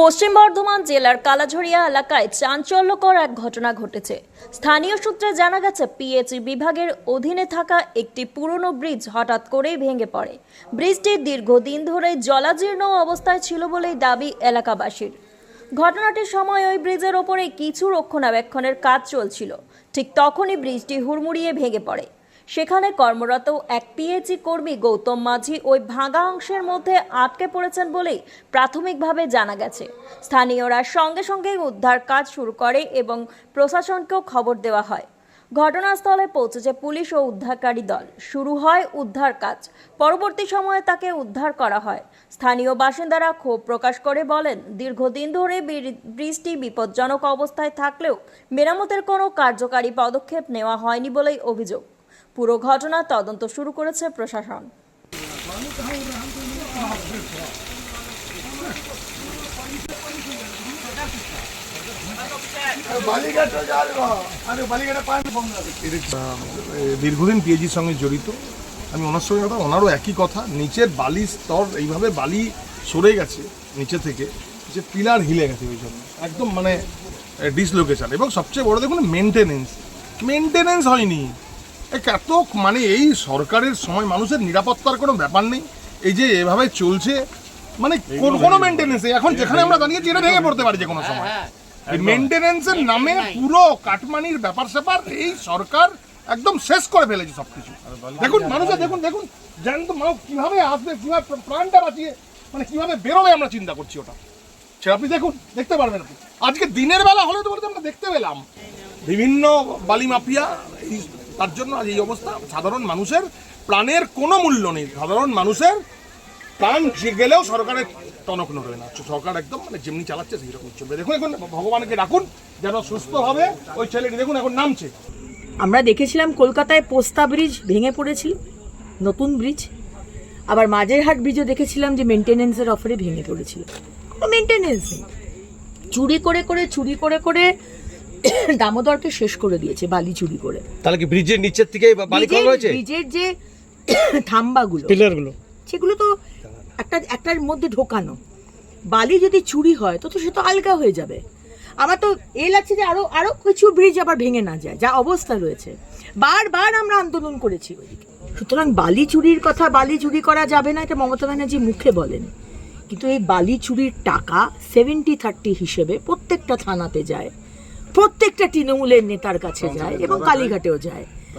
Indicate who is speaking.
Speaker 1: পশ্চিম বর্ধমান জেলার কালাঝরিয়া এলাকায় চাঞ্চল্যকর এক ঘটনা ঘটেছে। স্থানীয় সূত্রে জানা গেছে পিএইচই বিভাগের অধীনে থাকা একটি পুরনো ব্রিজ হঠাৎ করেই ভেঙে পড়ে। ব্রিজটি দীর্ঘদিন ধরে জলাজীর্ণ অবস্থায় ছিল বলেই দাবি এলাকাবাসীর। ঘটনাটির সময় ওই ব্রিজের ওপরে কিছু রক্ষণাবেক্ষণের কাজ চলছিল। ঠিক তখনই ব্রিজটি হুড়মুড়িয়ে ভেঙে পড়ে। সেখানে কর্মরত এক পিএইচই কর্মী গৌতম মাঝি ওই ভাঙা অংশের মধ্যে আটকে পড়েছেন বলেই প্রাথমিকভাবে জানা গেছে। স্থানীয়রা সঙ্গে সঙ্গে উদ্ধার কাজ শুরু করে এবং প্রশাসনকেও খবর দেওয়া হয়। ঘটনাস্থলে পৌঁছেছে পুলিশ ও উদ্ধারকারী দল। শুরু হয় উদ্ধার কাজ। পরবর্তী সময়ে তাকে উদ্ধার করা হয়। স্থানীয় বাসিন্দারা ক্ষোভ প্রকাশ করে বলেন, দীর্ঘদিন ধরে বৃষ্টি বিপজ্জনক অবস্থায় থাকলেও মেরামতের কোনো কার্যকারী পদক্ষেপ নেওয়া হয়নি বলেই অভিযোগ। পুরো ঘটনা তদন্ত শুরু করেছে প্রশাসন।
Speaker 2: দীর্ঘদিন পিএজির সঙ্গে জড়িত। আমি ওনার সঙ্গে কথা, ওনারও একই কথা। নিচের বালি স্তর, এইভাবে বালি সরে গেছে নিচে থেকে, যে পিলার হিলে গেছে ওই জন্য। একদম মানে ডিসলোকেশন এবং সবচেয়ে বড়, দেখুন মেনটেনেন্স মেনটেনেন্স হয়নি। এত মানে এই সরকারের সময় মানুষের নিরাপত্তার কোনো ব্যাপার নেই। এই যে এভাবে চলছে মানে কোন- কোনো মেনটেনেন্স এখন যেখানে আমরা দাঁড়িয়েছি এটা ভেঙে পড়তে পারি যে কোনো সময়। মেনটেনেন্সের নামে পুরো কাটমানির ব্যাপার স্যাপার এই সরকার একদম শেষ করে ফেলেছে সবকিছু। দেখুন মানুষের দেখুন দেখুন জ্যান্ত মানুষ কীভাবে আসবে কীভাবে প্র- প্রাণটা বাঁচিয়ে মানে কীভাবে বেরোবে আমরা চিন্তা করছি ওটা। সে আপনি দেখুন দেখতে পারবেন আপনি। আজকে দিনের বেলা হলে তো বলতে আমরা দেখতে পেলাম। বিভিন্ন বালি মাফিয়া তার জন্য আজ এই অবস্থা। সাধারণ মানুষের প্রাণের কোনো মূল্য নেই। সাধারণ মানুষের প্রাণ গেলেও সরকারের টনক নড়বে না। সরকার একদম মানে যেমনি চালাচ্ছে সেই রকম চলবে। দেখুন, এখন ভগবানকে ডাকুন যেন সুস্থ হবে ওই ছেলেটি দেখুন এখন নামছে।
Speaker 3: আমরা দেখেছিলাম কলকাতায় পোস্তা ব্রিজ ভেঙে পড়েছিল, নতুন ব্রিজ। আবার মাঝেরহাট ব্রিজও দেখেছিলাম যে মেনটেনেন্সের অফারে ভেঙে পড়েছিল। মেনটেনেন্স নেই। চুরি করে করে, চুরি করে করে দামোদরকে শেষ করে দিয়েছে বালি চুরি করে।
Speaker 4: তাহলে কি ব্রিজের নিচের থেকে বালি কম হয়েছে?
Speaker 3: ব্রিজের যে থাম্বাগুলো
Speaker 4: পিলারগুলো।
Speaker 3: সেগুলো তো একটা একটার মধ্যে ঢোকানো। বালি যদি চুরি হয় তো তো সে তো আলগা হয়ে যাবে। আমার তো এ লাগছে যে আরও আরও কিছু ব্রিজ আবার ভেঙে না যায় যা অবস্থা রয়েছে। বারবার আমরা আন্দোলন করেছি ওইদিকে। সুতরাং বালি চুরির কথা বালি চুরি করা যাবে না এটা মমতা ব্যানার্জি মুখে বলেন। কিন্তু এই বালি চুরির টাকা সেভেন্টি থার্টি হিসেবে প্রত্যেকটা থানাতে যায়। প্রত্যেকটা তৃণমূলের নেতার কাছে যায় এবং কালীঘাটেও যায়।